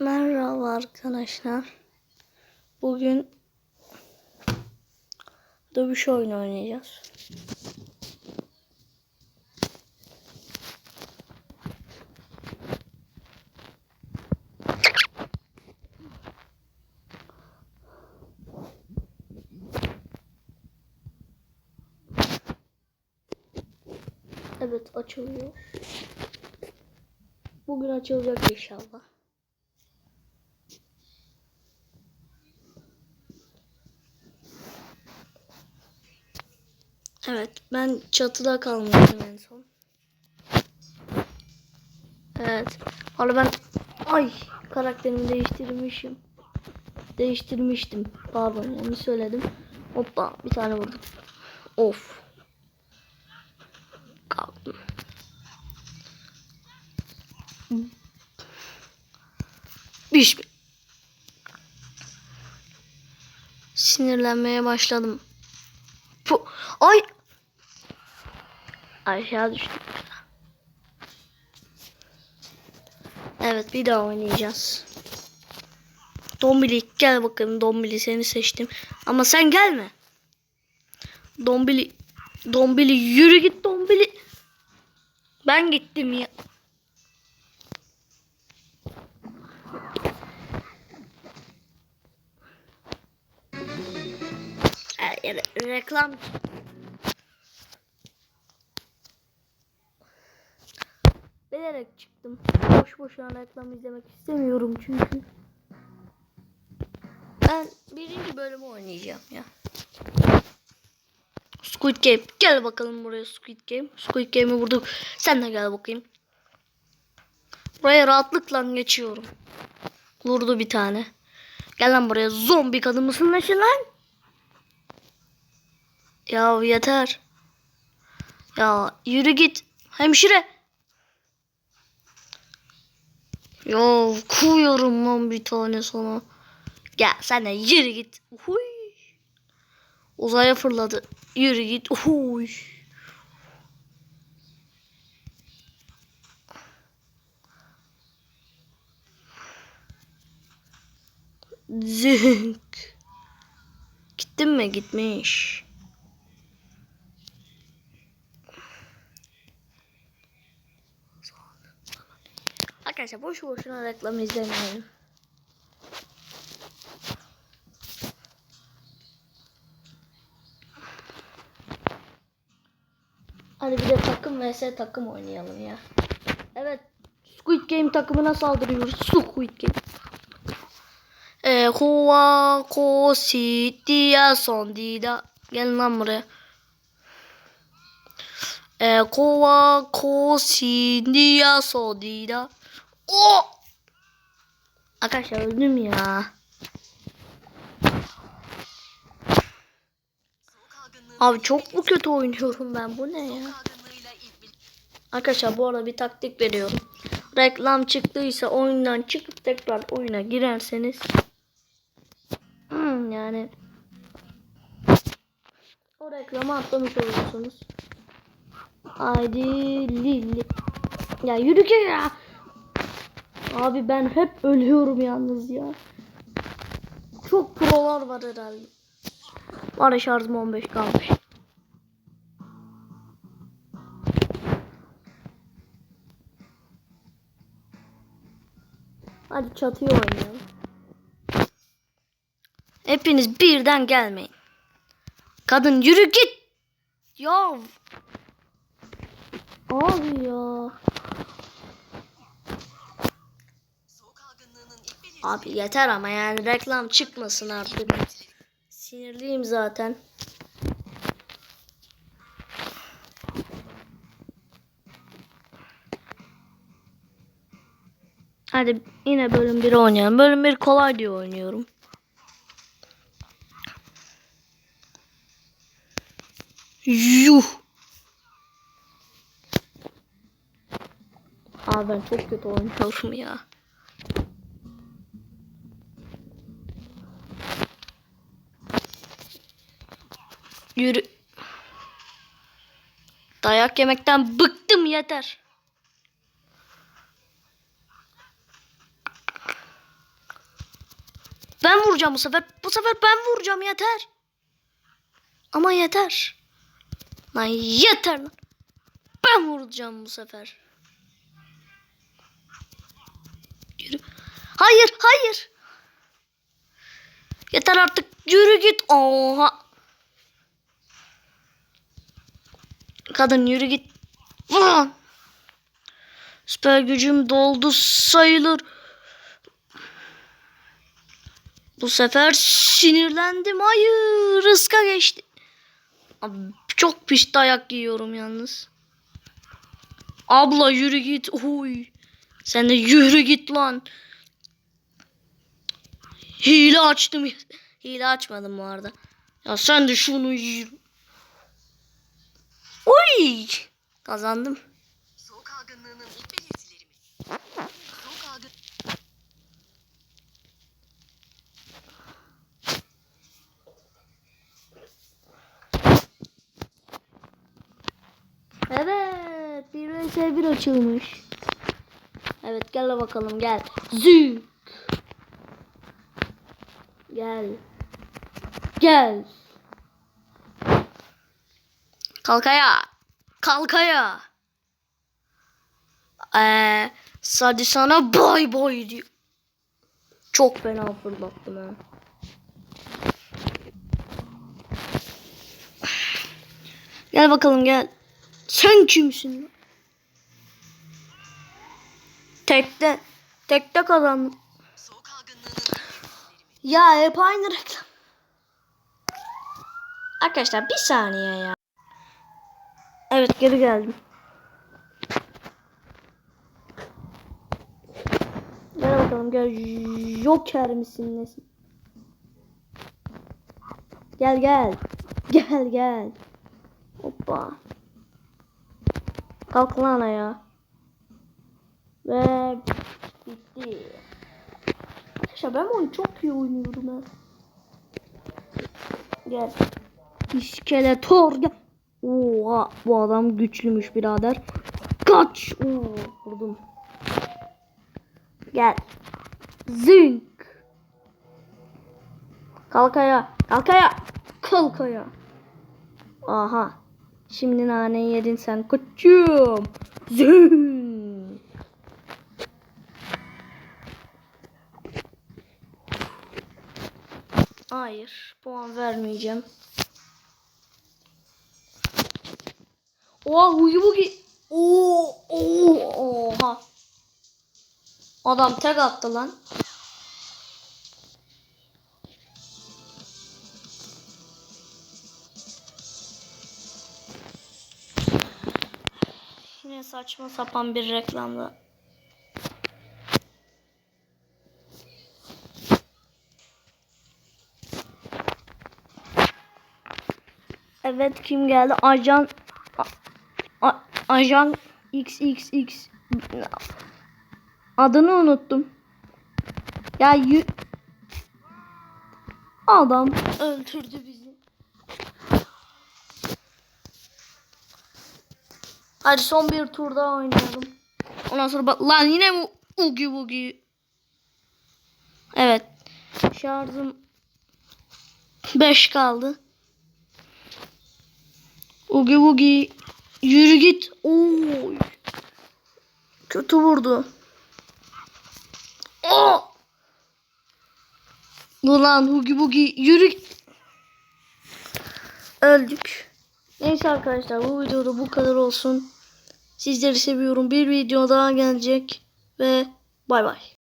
Merhaba arkadaşlar. Bugün dövüş oyunu oynayacağız. Evet açılıyor. Bugün açılacak inşallah. Evet ben çatıda kalmıştım en son. Evet. Valla ben ay karakterimi değiştirmişim. Değiştirmiştim. Pardon yanlış söyledim. Hoppa bir tane vurdum. Of. Kalktım. Biş. Sinirlenmeye başladım. Pu Ay. Aşağı düştüm. Evet bir daha oynayacağız. Dombili gel bakalım Dombili seni seçtim. Ama sen gelme. Dombili Dombili yürü git Dombili. Ben gittim ya. Yere reklam. Bilerek çıktım. Boş boşuna reklam izlemek istemiyorum çünkü. Ben birinci bölümü oynayacağım ya. Squid Game. Gel bakalım buraya Squid Game. Squid Game'i vurduk. Sen de gel bakayım. Buraya rahatlıkla geçiyorum. Vurdu bir tane. Gel lan buraya zombi kadın mısın lan lan? Ya yeter. Ya yürü git. Hemşire. Ya koyuyorum lan bir tane sana. Gel sen de yürü git. Huy. Uzaya fırladı. Yürü git. Huy. Zünk. Gittin mi? Gitmiş. Arkadaşlar boş boşuna reklam izlemeyin. Hadi bir de takım vs takım oynayalım ya. Evet. Squid Game takımına saldırıyoruz. Squid Game. E, Hua Ko Si Dia Son Dida. Gelin lan buraya. E, Hua Ko Si Dia Son Dida. Arkadaşlar öldüm ya. Abi çok mu kötü oynuyorum ben? Bu ne ya? Arkadaşlar bu arada bir taktik veriyorum. Reklam çıktıysa oyundan çıkıp tekrar oyuna girerseniz hmm, yani o reklamı atlamış olursunuz. Haydi Lili. Ya yürü ki ya. Abi ben hep ölüyorum yalnız ya. Çok prolar var herhalde. Var ya şarjım 15 kalmış. Hadi çatıya oynayalım. Hepiniz birden gelmeyin. Kadın yürü git. Ya. Abi ya. Abi yeter ama yani reklam çıkmasın artık. Sinirliyim zaten. Hadi yine bölüm 1 oynayalım. Bölüm 1 kolay diye oynuyorum. Yuh. Abi ben çok kötü oynuyorum ya. Yürü. Dayak yemekten bıktım yeter. vuracağım bu sefer. Bu sefer ben vuracağım yeter. Ama yeter. Lan yeter lan. Ben vuracağım bu sefer. Yürü. Hayır, hayır. Yeter artık. Yürü git. Oha. Kadın yürü git. Ulan. Süper gücüm doldu sayılır. Bu sefer sinirlendim. Hayır, ıska geçti. Abi, çok pis dayak yiyorum yalnız. Abla yürü git. Oy. Sen de yürü git lan. Hile açtım. Hile açmadım bu arada. Ya sen de şunu yürü. Oy. Kazandım. Soğuk algınlığının ilk belirtileri mi? Soğuk algın... Evet. Bir vs bir açılmış. Evet gel bakalım gel. Zük. Gel. Gel. Kalk ayağa. Kalk ayağa. Ee, Sadi sana bay bay diyor. Çok fena fırlattım ha. Gel bakalım gel. Sen kimsin? Tekte. Tekte kazandım. Ya hep aynı reklam. Arkadaşlar bir saniye ya. Evet geri geldim. Gel bakalım gel. Joker misin nesin? Gel gel. Gel gel. Hoppa. Kalk lan ayağa. Ve bitti. Arkadaşlar ben oyunu çok iyi oynuyorum ha. Gel. İskeletor gel. Oha bu adam güçlümüş birader. Kaç. Oo, vurdum. Gel. Zink. Kalk ayağa. Kalk ayağa. Kalk ayağa. Aha. Şimdi naneyi yedin sen koçum. Zink. Hayır. Puan vermeyeceğim. Oha huyu bu ki. Oo, oo, oha. Adam tek attı lan. Yine saçma sapan bir reklamda. Evet kim geldi? Ajan Ajan XXX Adını unuttum. Ya yü- Adam öldürdü bizi. Hadi son bir tur daha oynayalım. Ondan sonra bak lan yine bu ugi bugi. Evet. Şarjım 5 kaldı. Ugi bugi. Yürü git. Oy. Kötü vurdu. Oh. Ulan Hugi Bugi yürü. Öldük. Neyse arkadaşlar bu videoda bu kadar olsun. Sizleri seviyorum. Bir video daha gelecek ve bay bay.